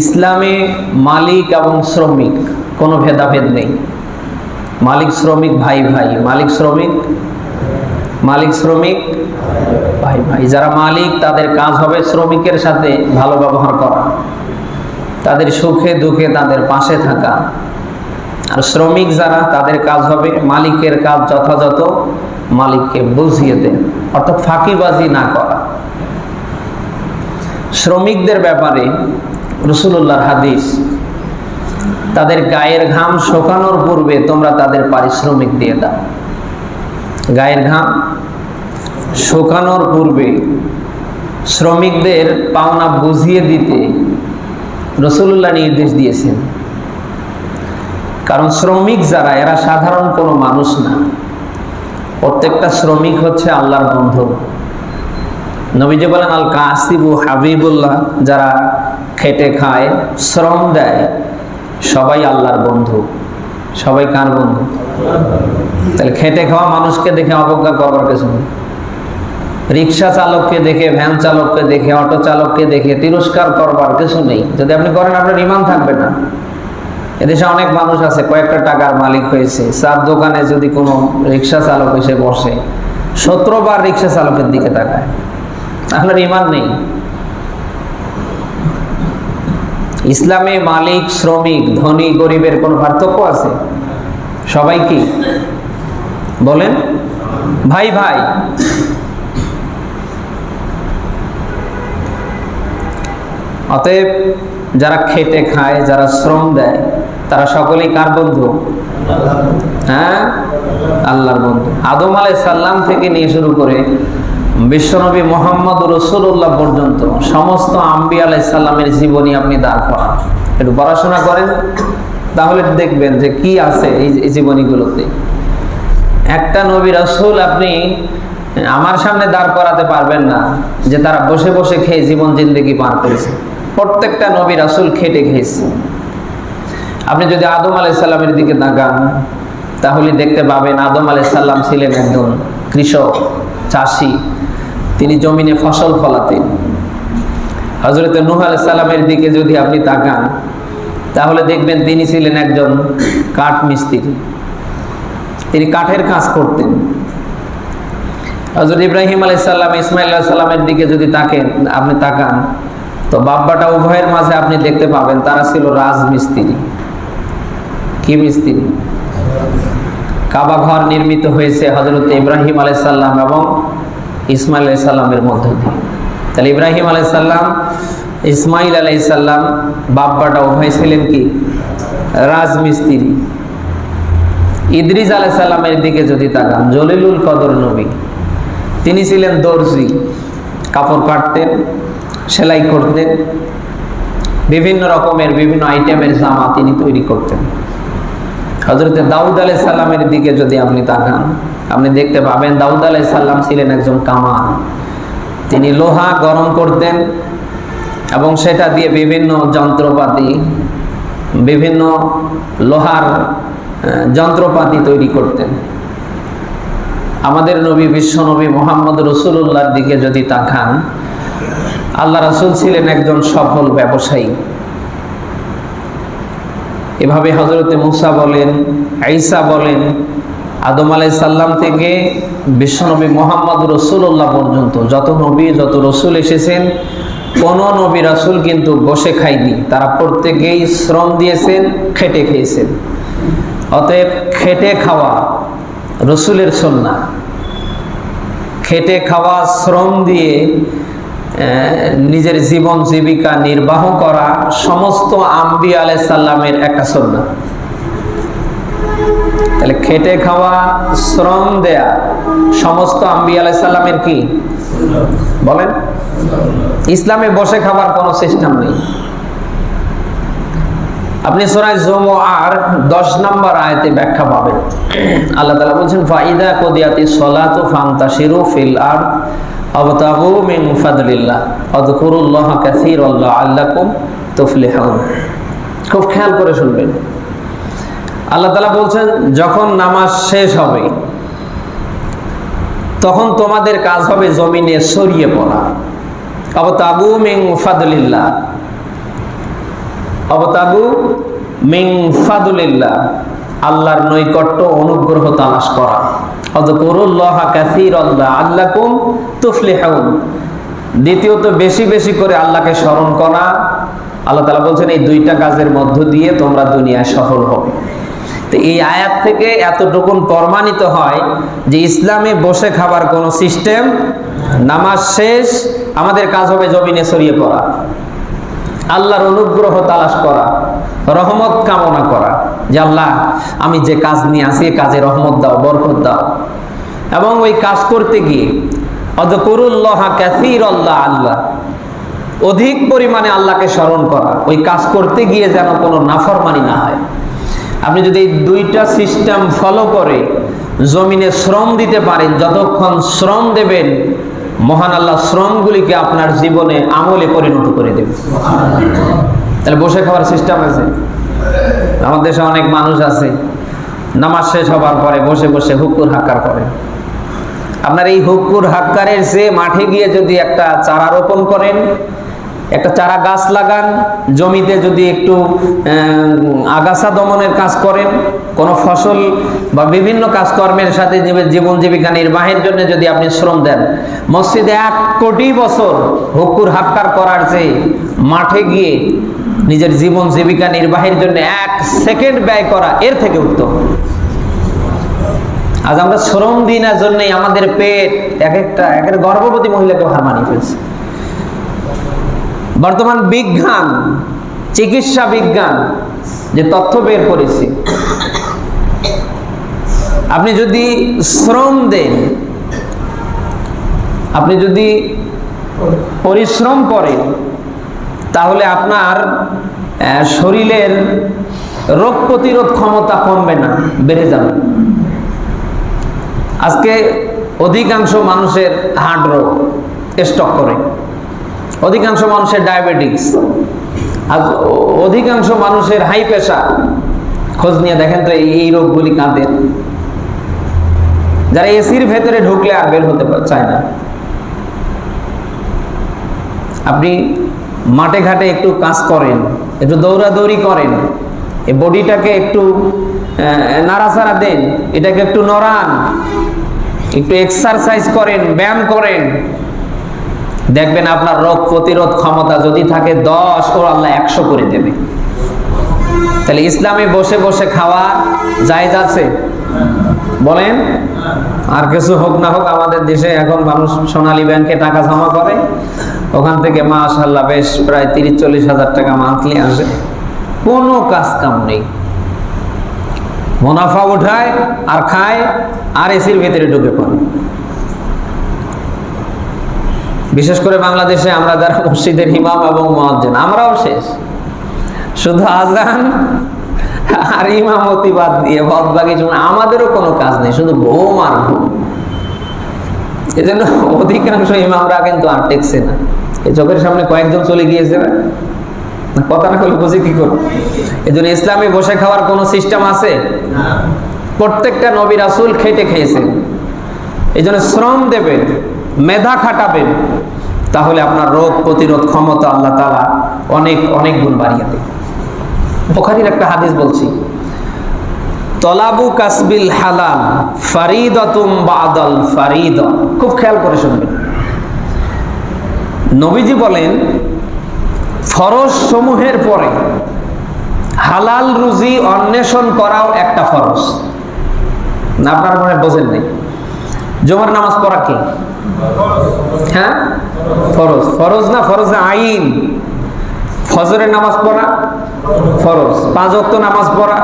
ইসলামে মালিক এবং শ্রমিক, কোনো ভেদাভেদ নেই। মালিক, শ্রমিক, ভাই ভাই। মালিক, শ্রমিক মালিক, শ্রমিক, ভাই ভাই। যারা মালিক, তাদের কাজ হবে শ্রমিকের সাথে ভালো ব্যবহার করা। তাদের সুখে, দুঃখে তাদের পাশে থাকা। আর শ্রমিক যারা, তাদের কাজ হবে মালিকের কাজ যথাযথ মালিককে বুঝিয়ে দেন অর্থাৎ ফাঁকিবাজি না করা। শ্রমিকদের ব্যাপারে রসুল্লাহর হাদিস, তাদের গায়ের ঘাম শুকানোর পূর্বে তোমরা তাদের পারিশ্রমিক দিয়ে দাও। গায়ের ঘাম শোকানোর পূর্বে শ্রমিকদের পাওনা বুঝিয়ে দিতে রসুল্লাহ নির্দেশ দিয়েছেন। কারণ শ্রমিক যারা, এরা সাধারণ কোনো মানুষ না। প্রত্যেকটা শ্রমিক হচ্ছে আল্লাহর বন্ধু। নবীজি বলেন আল কাসিবু হাবিবুল্লাহ যারা খেটে খায়, শ্রম দেয়, সবাই আল্লাহর বন্ধু। সবাই কার বন্ধু? তাহলে খেটে খাওয়া মানুষকে দেখে অবজ্ঞা করবার কিছু নেই। রিক্সা চালককে দেখে, ভ্যান চালককে দেখে, অটো চালককে দেখে তিরস্কার করবার কিছু নেই। যদি আপনি করেন, আপনার ইমান থাকবে না। এদেশে অনেক মানুষ আছে, কয়েকটা টাকার মালিক হয়েছে। চার দোকানে যদি কোনো রিক্সা চালক এসে বসে সতেরোবার রিক্সা চালকের দিকে তাকায়। আপনার ইমান নেই। ইসলামে মালিক, শ্রমিক, ধনী, গরিবের কোনো পার্থক্য আছে? সবাই কি? বলেন। ভাই ভাই। অতএব যারা খেটে খায়, যারা শ্রম দেয়, তারা সকলেই কার বন্ধু? হ্যাঁ? আল্লাহর বন্ধু। আদম আলাই সাল্লাম থেকে নিয়ে শুরু করে বিশ্বনবী মোহাম্মদ রসুল্লাহ পর্যন্ত সমস্ত আম্বি আলাইসাল্লামের জীবনী আপনি দাঁড় করান। একটু পড়াশোনা করেন, তাহলে দেখবেন যে কি আছে এই জীবনীগুলোতে। একটা নবী রসুল আপনি আমার সামনে দাঁড় করাতে পারবেন না যে তারা বসে বসে খেয়ে জীবন জিন্দগি পার করেছে। প্রত্যেকটা নবী রাসুল খেটে খেয়েছে। আপনি যদি আদম আলাইসাল্লামের দিকে তাকান, তাহলে দেখতে পাবেন আদম আলাইসাল্লাম ছিলেন একজন কৃষক, চাষি। তিনি জমিনে ফসল ফলাতেন। হজরত নুহ আলাইসাল্লামের দিকে যদি আপনি তাকান, তাহলে দেখবেন তিনি ছিলেন একজন কাঠ মিস্ত্রি। তিনি কাঠের কাজ করতেন। হজরত ইব্রাহিম আলাইসাল্লাম ইসমাইল সাল্লামের দিকে যদি তাকেন, আপনি তাকান, তো বাব্বাটা উভয়ের মাঝে আপনি দেখতে পাবেন, তারা ছিল রাজমিস্ত্রি কি মিস্ত্রি? কাবা ঘর নির্মিত হয়েছে হজরত ইব্রাহিম আলাইসাল্লাম এবং ইসমাইল আলাইসাল্লামের মধ্য দিয়ে। তাহলে ইব্রাহিম আলাইসাল্লাম, ইসমাইল আলাইসাল্লাম বাব্বাটা উভয় ছিলেন কি? রাজমিস্ত্রি। ইদ্রিস আলাইসাল্লামের দিকে যদি তাকান, জলিলুল কদর নবী, তিনি ছিলেন দর্জি। কাপড় কাটতেন, সেলাই করতেন, বিভিন্ন রকমের বিভিন্ন আইটেমের জামা তিনি তৈরি করতেন। হজরত দাউদ আলাই সাল্লামের দিকে যদি আপনি তাকান, আপনি দেখতে পাবেন দাউদ আলাই সাল্লাম ছিলেন একজন কামান তিনি লোহা গরম করতেন এবং সেটা দিয়ে বিভিন্ন যন্ত্রপাতি, বিভিন্ন লোহার যন্ত্রপাতি তৈরি করতেন। আমাদের নবী, বিশ্ব নবী মোহাম্মদ রসুল্লাহর দিকে যদি তাকান, আল্লাহ রসুল ছিলেন একজন সফল ব্যবসায়ী। এভাবে হজরতে মুসা বলেন আইসা বলেন, আদম আলাই সাল্লাম থেকে বিশ্বনবী মোহাম্মদ রসুল্লাহ পর্যন্ত যত নবী, যত রসুল এসেছেন, কোন নবী, রাসুল কিন্তু বসে খায়নি। তারা প্রত্যেকেই শ্রম দিয়েছেন, খেটে খেয়েছেন। অতএব খেটে খাওয়া রসুলের সন্না খেটে খাওয়া, শ্রম দিয়ে নিজের জীবন জীবিকা নির্বাহ করা সমস্ত আম্বি আলাই সাল্লামের একটা সন্না তাহলে খেটে খাওয়া, শ্রম দেয়া, সমস্ত আম্বি আলাই সাল্লামের কি? বলেন। ইসলামে বসে খাবার কোনো সিস্টেম নেই। আপনি সোনায় জম আর দশ নম্বর আয়তে ব্যাখ্যা পাবেন। আল্লাহ তালা বলছেন, ফাইদা কদিয়াতি সলাতু ফান্তাশিরু ফিল আর আবতাগু মিন ফাদলিল্লাহ। আল্লাকুম তুফলিহুন। খুব খেয়াল করে শুনবেন। আল্লাহ বলছেন, যখন নামাজ শেষ হবে, তখন তোমাদের কাজ হবে জমিনে ছড়িয়ে পড়া। আবতাগু মিন ফাদলিল্লাহ। অবতাগু মিং আল্লাহর নৈকট্য, অনুগ্রহ, তালাশ করা। অদকুরুল্লাহ কাসীর আল্লাকুম তুফলিহুন। দ্বিতীয়ত, বেশি বেশি করে আল্লাহকে স্মরণ করা। আল্লাহ তাআলা বলছেন, এই দুইটা কাজের মধ্য দিয়ে তোমরা দুনিয়ায় সফল হবে। তো এই আয়াত থেকে এতটুকুন প্রমাণিত হয় যে ইসলামে বসে খাবার কোনো সিস্টেম, নামাজ শেষ, আমাদের কাজ হবে জমিনে ছড়িয়ে পড়া। আল্লাহর অনুগ্রহ তালাশ করা, রহমত কামনা করা যে আল্লাহ, আমি যে কাজ নিয়ে আসি কাজে রহমত দাও, বরকত দাও। এবং ওই কাজ করতে গিয়ে অদকরুল্লাহ ক্যাসির আল্লাহ আল্লাহ অধিক পরিমাণে আল্লাহকে স্মরণ করা, ওই কাজ করতে গিয়ে যেন কোনো নাফরমানি না হয়। আপনি যদি এই দুইটা সিস্টেম ফলো করে, জমিনে শ্রম দিতে পারেন, যতক্ষণ শ্রম দেবেন মহান আল্লাহ শ্রমগুলিকে আপনার জীবনে আমলে পরিণত করে দেবে। তাহলে বসে খাওয়ার সিস্টেম আছে। আমাদের দেশে অনেক মানুষ আছে, নামাজ শেষ হবার পরে বসে বসে হুকুর হাক্কার করে। আপনার এই হুকুর হাক্কারের সে মাঠে গিয়ে যদি একটা চারা রোপণ করেন একটা চারা গাছ লাগান, জমিতে যদি একটু আগাছা দমনের কাজ করেন, কোন ফসল বা বিভিন্ন কাজকর্মের সাথে জীব- জীবন জীবিকা নির্বাহের জন্য যদি আপনি শ্রম দেন, মসজিদে এক কোটি বছর হুকুর হাক্কার করার চেয়ে মাঠে গিয়ে নিজের জীবন জীবিকা নির্বাহের জন্য এক সেকেন্ড ব্যয় করা এর থেকে উত্তম। আজ আমরা শ্রম দিই না, জন্যই আমাদের পেট এক একটা এক একটা গর্ভবতী মহিলাকে হার মানিয়ে ফেলছে। বর্তমান বিজ্ঞান, চিকিৎসা বিজ্ঞান, যে তথ্য বের করেছে। আপনি যদি শ্রম দেন, আপনি যদি পরিশ্রম করেন, তাহলে আপনার শরীরের রোগ প্রতিরোধ ক্ষমতা কমবে না, বেড়ে যাবে। আজকে অধিকাংশ মানুষের হার্ট রোগ, স্টক করে। অধিকাংশ মানুষের ডায়াবেটিক্স। আর অধিকাংশ মানুষের হাই প্রেশার। খোঁজ নিয়ে দেখেন তো এই রোগগুলি কাঁদের। যারা এসির ভেতরে ঢুকলে আর বের হতে চায় না। আপনি মাঠে ঘাটে একটু কাজ করেন, একটু দৌড়াদৌড়ি করেন এই বডিটাকে একটু নাড়াচাড়া দেন, এটাকে একটু নড়ান, একটু এক্সারসাইজ করেন, ব্যায়াম করেন দেখবেন আপনার রোগ প্রতিরোধ ক্ষমতা যদি থাকে দশ ও আল্লাহ একশো করে দেবে। তাহলে ইসলামে বসে বসে খাওয়া জায়েজ আছে? বলেন? আর কিছু হোক না হোক, আমাদের দেশে এখন মানুষ সোনালী ব্যাংকে টাকা জমা করে। ওখান থেকে মাশাল্লাহ বেশ প্রায় তিরিশ, চল্লিশ হাজার টাকা মান্থলি আসে। কোনো কাজ কাম নেই। মুনাফা উঠায় আর খায়, আর এসির ভিতরে ঢুকে পড়ে। বিশেষ করে বাংলাদেশে আমরা যারা মসজিদের ইমাম এবং মহাজন আমরাও শেষ। শুধু আজান আর ইমামতি বাদ দিয়ে বদ বাকি আমাদেরও কোনো কাজ নেই শুধু ঘুম আর ঘুম। এজন্য অধিকাংশ ইমামরা কিন্তু আর টেকছে না। এই চোখের সামনে কয়েকজন চলে গিয়েছে না? কথা না করলে বুঝে কি করব? এই জন্য ইসলামে বসে খাওয়ার কোনো সিস্টেম আছে? প্রত্যেকটা নবী রাসুল খেটে খেয়েছেন। এই জন্য শ্রম দেবেন। মেধা খাটাবেন, তাহলে আপনার রোগ প্রতিরোধ ক্ষমতা আল্লাহ তালা অনেক অনেক গুণ বাড়িয়ে দেবে। বোখারির একটা হাদিস বলছি, তলাবু কাসবিল হালাল ফারিদাতুম বাদাল ফারিদ। খুব খেয়াল করে শুনবেন। নবীজি বলেন, ফরজ সমূহের পরে হালাল রুজি অন্বেষণ করাও একটা ফরজ। না, আপনার মনে বোঝেন নাই? জমার নামাজ পড়া কি? হ্যাঁ? ফরজ। ফরজ না? ফরজ আইন? ফজরের নামাজ পড়া? ফরজ। পাঁচ ওয়াক্ত নামাজ পড়া?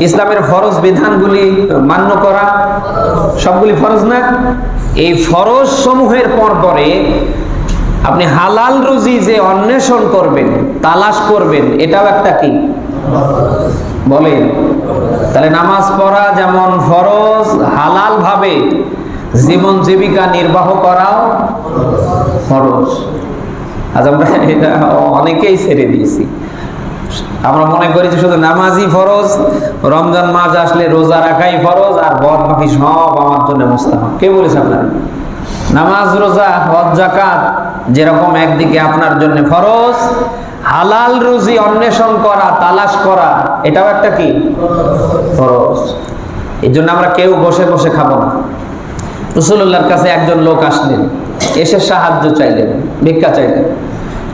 ইসলামের ফরজ বিধানগুলি মান্য করা? সবগুলি ফরজ না? এই ফরজ সমূহের পর পরে আপনি হালাল রুজি যে অন্বেষণ করবেন, তালাশ করবেন, এটাও একটা কি? বলেন। তাহলে নামাজ পড়া যেমন ফরজ, হালাল ভাবে জীবন জীবিকা নির্বাহ করাও খরচ আজ আমরা এটা অনেকেই ছেড়ে দিয়েছি। আমরা মনে করি যে শুধু নামাজই ফরজ, রমজান মাস আসলে রোজা রাখাই ফরজ, আর বদ বাকি সব আমার জন্য মোস্তাহাব। কে বলেছে আপনার? নামাজ, রোজা, হজ জাকাত যেরকম একদিকে আপনার জন্য ফরজ, হালাল রুজি অন্বেষণ করা, তালাশ করা, এটাও একটা কি? ফরজ। এই জন্য আমরা কেউ বসে বসে খাব না। রসুল্লাহর কাছে একজন লোক আসলেন। এসে সাহায্য চাইলেন, ভিক্ষা চাইলেন।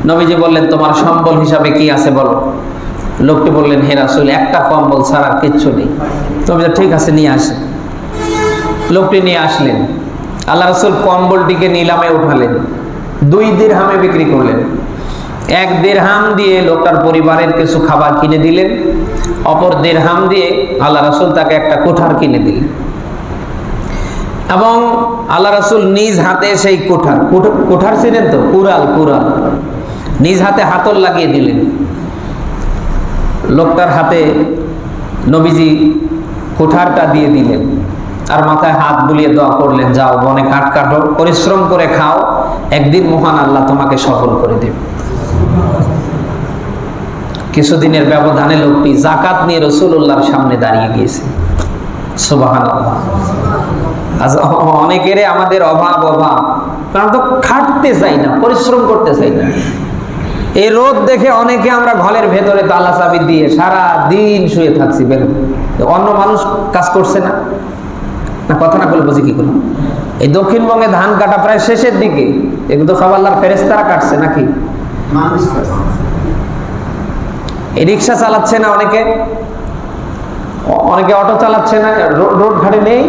নবীজি বললেন, তোমার সম্বল হিসাবে কি আছে বলো? লোকটি বললেন, হে রাসুল, একটা কম্বল ছাড়া কিচ্ছু নেই। তুমি ঠিক আছে, নিয়ে আসে। লোকটি নিয়ে আসলেন। আল্লাহ রসুল কম্বলটিকে নিলামে উঠালেন। দুই দিরহামে বিক্রি করলেন। এক দেড়হাম দিয়ে লোকটার পরিবারের কিছু খাবার কিনে দিলেন। অপর দেড়হাম দিয়ে আল্লাহ রসুল তাকে একটা কোঠার কিনে দিলেন। এবং আল্লাহ রসুল নিজ হাতে সেই কোঠার কোঠার ছিলেন তো? কুরাল কুরাল নিজ হাতে হাতল লাগিয়ে দিলেন। লোকটার হাতে নবীজি কোঠারটা দিয়ে দিলেন আর মাথায় হাত বুলিয়ে দোয়া করলেন, যাও, বনে কাঠ কাটো, পরিশ্রম করে খাও, একদিন মহান আল্লাহ তোমাকে সফল করে দেবে। কিছুদিনের ব্যবধানে লোকটি জাকাত নিয়ে রসুল্লাহর সামনে দাঁড়িয়ে গিয়েছে। অ- অনেকেরে আমাদের অভাব অভাব। কারণ তো খাটতে চাই না পরিশ্রম করতে চাই না। এই রোদ দেখে অনেকে আমরা ঘরের ভেতরে তালা চাবি দিয়ে সারা দিন শুয়ে থাকছি বের অন্য মানুষ কাজ করছে না। না কথা না বলে বুঝি কি করে এই দক্ষিণবঙ্গে ধান কাটা প্রায় শেষের দিকে। এগুলো সব আল্লাহর ফেরেস্তারা কাটছে নাকি? এই রিক্সা চালাচ্ছে না অনেকে? অনেকে অটো চালাচ্ছে না রোড ঘাটে নেই?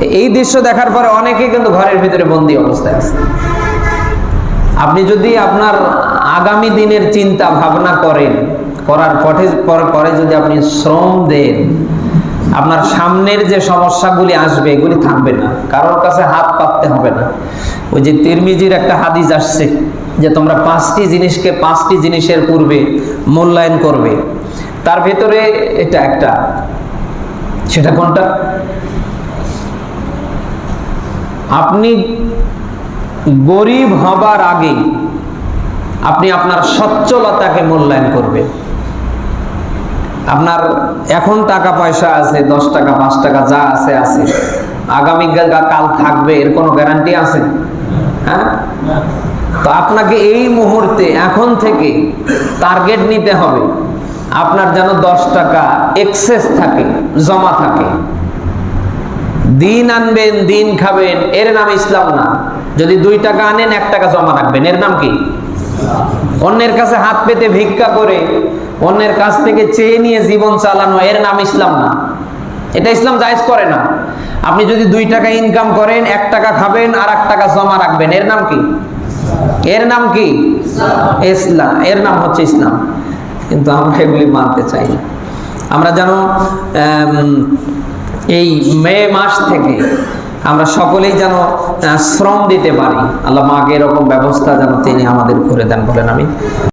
এই দৃশ্য দেখার পরে অনেকে কিন্তু ঘরের ভিতরে বন্দি অবস্থায় আছে। আপনি যদি আপনার আগামী দিনের চিন্তা ভাবনা করেন, করার পথে পর- যদি আপনি শ্রম দেন, আপনার সামনের যে সমস্যাগুলি আসবে, এগুলি থাকবে না। কারোর কাছে হাত পাততে হবে না। ওই যে তিরমিজির একটা হাদিস আসছে যে তোমরা পাঁচটি জিনিসকে পাঁচটি জিনিসের পূর্বে মূল্যায়ন করবে। তার ভেতরে এটা একটা। সেটা কোনটা? আপনি গরিব হবার আগে আপনি আপনার সচ্ছলতাকে মূল্যায়ন করবেন। আপনার এখন টাকা পয়সা আছে, দশ টাকা, পাঁচ টাকা, যা আছে আছে। আগামী কাল থাকবে, এর কোনো গ্যারান্টি আছে? হ্যাঁ? তো আপনাকে এই মুহূর্তে, এখন থেকে টার্গেট নিতে হবে। আপনার যেন দশ টাকা এক্সেস থাকে, জমা থাকে। দিন আনবেন, দিন খাবেন, এর নাম ইসলাম না। যদি দুই টাকা আনেন, এক টাকা জমা রাখবেন, এর নাম কি? অন্যের কাছে হাত পেতে ভিক্ষা করে, অন্যের কাছ থেকে চেয়ে নিয়ে জীবন চালানো, এর নাম ইসলাম না। এটা ইসলাম জায়েজ করে না। আপনি যদি দুই টাকা ইনকাম করেন, এক টাকা খাবেন, আর এক টাকা জমা রাখবেন, এর নাম কি? এর নাম কি? ইসলাম। এর নাম হচ্ছে ইসলাম। কিন্তু আমরা এগুলি মানতে চাই না। আমরা যেন এই মে মাস থেকে আমরা সকলেই যেন শ্রম দিতে পারি। আল্লাহ মাকে এরকম ব্যবস্থা যেন তিনি আমাদের করে দেন বলেন আমি